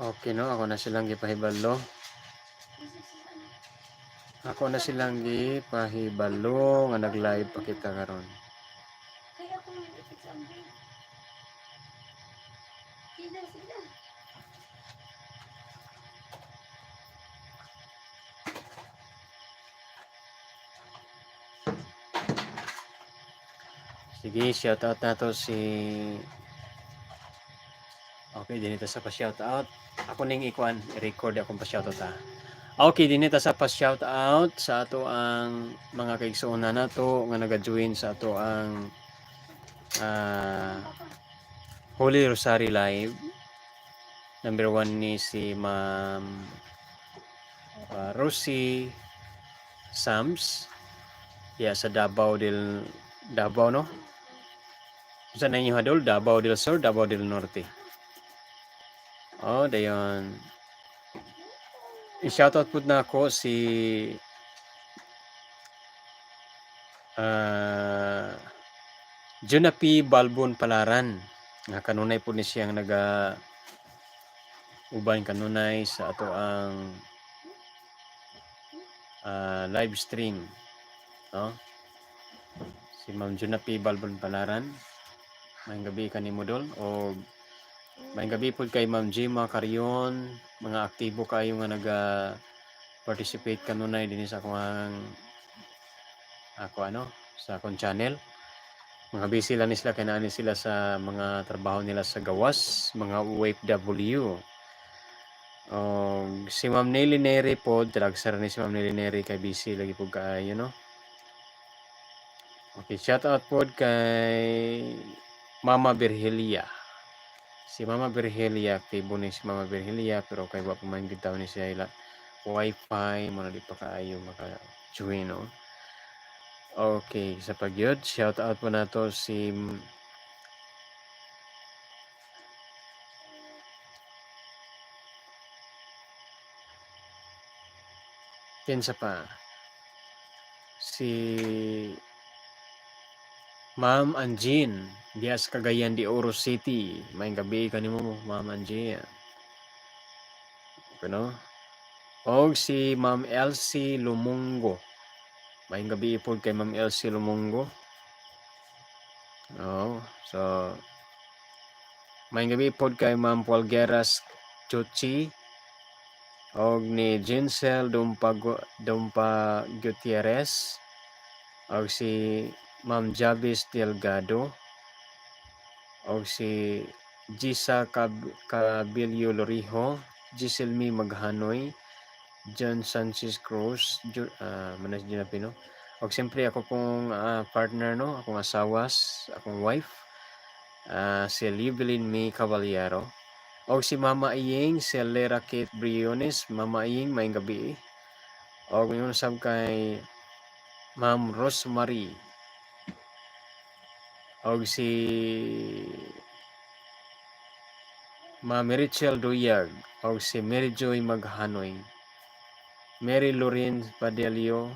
Okay no, ako na silang gipahibalo. Ako na silang gipahibalo nga nag-live pa kita karon. Sige, shoutout na to si Okay, dinito sa pa-shoutout. Ako ning ikuan, record akong pa-shoutout ha. Okay, dinito sa pa-shoutout sa ato ang mga kaigsuonan nato nga naga-join sa ato ang ah, Holy Rosary Live. Number one ni si Ma'am ah, Rosie Sams. Yeah, sa Davao del Davao no? Sa na inyo hadol, Davao del Sur, Davao del Norte. Oh, dayon. I-shoutout po na ako si uh, Junapi Balbon Palaran. Nga kanunay po ni siyang naga uban kanunay sa ato ang ah, live stream. No? Si Ma'am Junapi Balbon Palaran. Mayang gabi ka ni Modol o mayang gabi po kay Ma'am Jima Carion mga aktibo kayo nga naga participate kanunay din sa akong ako ano sa akong channel. Mga busy lang sila kaya naani sila sa mga trabaho nila sa gawas mga OFW o si Ma'am Nelly Neri po talagsar ni si Ma'am Nelly Neri kay busy lagi po kaayo no? Okay shout out po kay Mama Virgilia. Si Mama Virgilia, aktibo ni si Mama Virgilia, pero kay wa pamain bitaw ni siya ila wifi, mo di pa kaayo maka join. Okay, sa pagyod, shout out po nato si Kinsa pa? Si Ma'am Anjin, dias Cagayan de Oro City. May gabi kanimo mo, Ma'am Anjin. Ano? Og si Ma'am Elsie Lumungo. May gabi po kay Ma'am Elsie Lumungo. Oh, so may gabi po kay Ma'am Polgueras Chuchi. Og ni Jinsel Dumpa, Dumpa Gutierrez. Og si Ma'am Javis Delgado o si Gisa Cab Cabillo Lorijo, Giselmi Maghanoy, John Sanchez Cruz, uh, manas din na. O siyempre ako pong uh, partner no, akong asawas, akong wife, uh, si Livelin May Caballero. O si Mama Iying, si Lera Kate Briones, Mama Iying, may gabi. O yung sab kay Ma'am Rosemary og si Ma'am Rachel Duyag og si Mary Joy Maghanoy Mary Lorin Padelio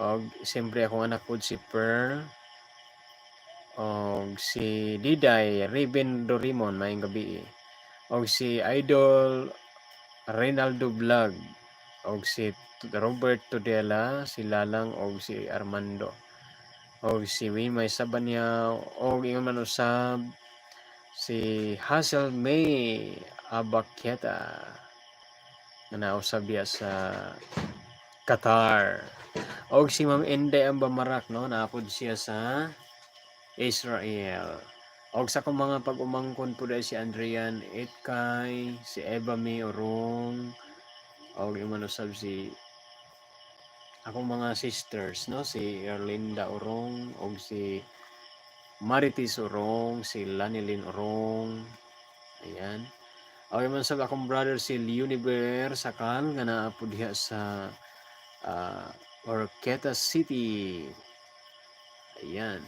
og siyempre akong anak po si Pearl og si Diday Riven Dorimon maayong gabi. Og si Idol Reynaldo Vlog og si Robert Tudela si Lalang og si Armando og si Wimay Sabanya og ingon man usab si Hazel May Abakieta na nausab diya sa Qatar. Og si Ma'am Ende ang bamarak no? Naapod siya sa Israel. Og sa kong mga pag-umangkon po si Andrian Etkay si Eva May Orong og ingon usab si akong mga sisters no? Si Erlinda Orong og si Maritis Orong si Lanilin Orong. Ayan. Okay man sa akong brother si Leoniver Sakal nga naapod diha sa uh, Orqueta City. Ayan